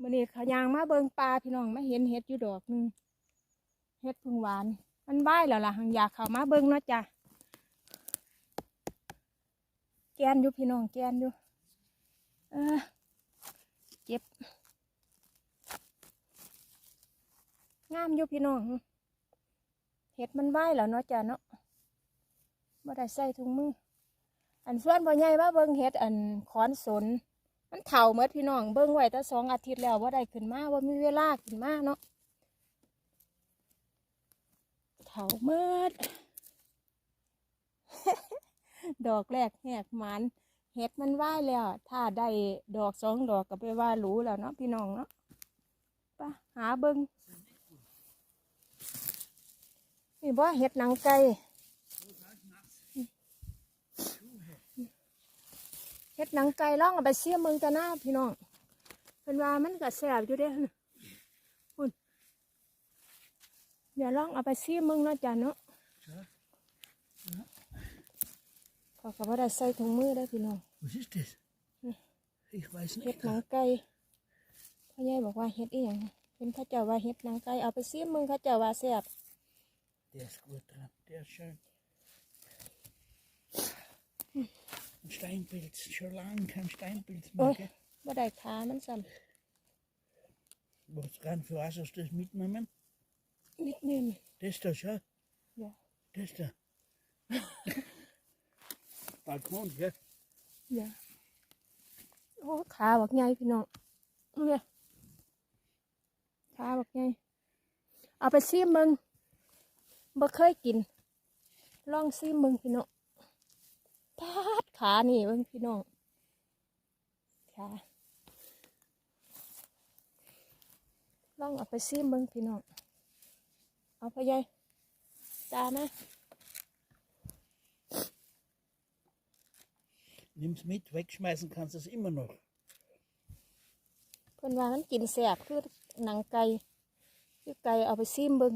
มื่อนี้ขายางมาเบิงปลาพี่น้องมาเห็นเห็ดอยู่ดอกหนึงเห็ดพึ่งหวาน มันใบายแล้วล่ะหังอยากเข้ามาเบิงเนาะจ้ะแกนอยู่พี่น้องแกนอยู่เออเก็บงามอยู่พี่น้องเห็ดมันใบายแล้วเนาะจ้ะเนาะบ่ได้ใส่ถุงมืออันส่วนพ่อใหญ่ว่าเบิงเห็ดอันขอนสน มันเฒ่าเมดพี่น้องเบิ่งไว้แต่สองอาทิตย์แล้วว่าได้ขึ้นมาว่ามีเวลาขึ้นมาเนาะเฒ่าเมดดอกแรกแหกหมันเห็ดมันไหว้แล้ว ถ้าได้ดอกสองดอกก็ไปว่าหรูแล้วเนาะพี่น้องเนาะไปะหาเบิ่งนี่ว่าเห็ดหนังไก่ เฮ็ด หนังไก่ล่องเอาไปเสียบเมืองตะหน้าพี่น้องเป็นว่ามันก็แซ่บอยู่เด้หั่นคุณเดี๋ยวล่องเอาไปเสียบเมืองเนาะจ้ะเนาะขอกับว่าได้ใส่ถุงมือได้อพี่น้อง Was ist das? Ich weiß เฮ็ด nicht. หนังไก่พ่อใหญ่บอกว่าเฮ็ดอีหยังเป็นเข้าเจ้าว่าเฮ็ดหนังไก่เอาไปเสียบเมืองเข้าเจ้าว่าแซ่บ Der ist gut dran. Der ist schön. Ein Steinpilz. Schon lange kein Steinpilz โอ้ย mehr. Gell? บ่ได้ขามันซ้ Was rein für was hast du das mitgenommen? ำนิดนึง Das da schon? อย่า Das da. Balkon, gell? อย่าโอ้ขาบักใหญ่พี่น้องเนี่ยขาบักใหญ่เอาไปซีมมึงบ่เคยกิน ลองซีมมึงพี่น้องพาด ขานี่เบิ่งพี่น้องขาลองเอาไปซีมมึงพี่น้อง เอาไปใหญ่ตามา Nimm's mit, wegschmeißen kannst du es immer noch. เพิ่นว่ามันกินแสบคือหนังไก่คือไก่เอาไปซีมเบิง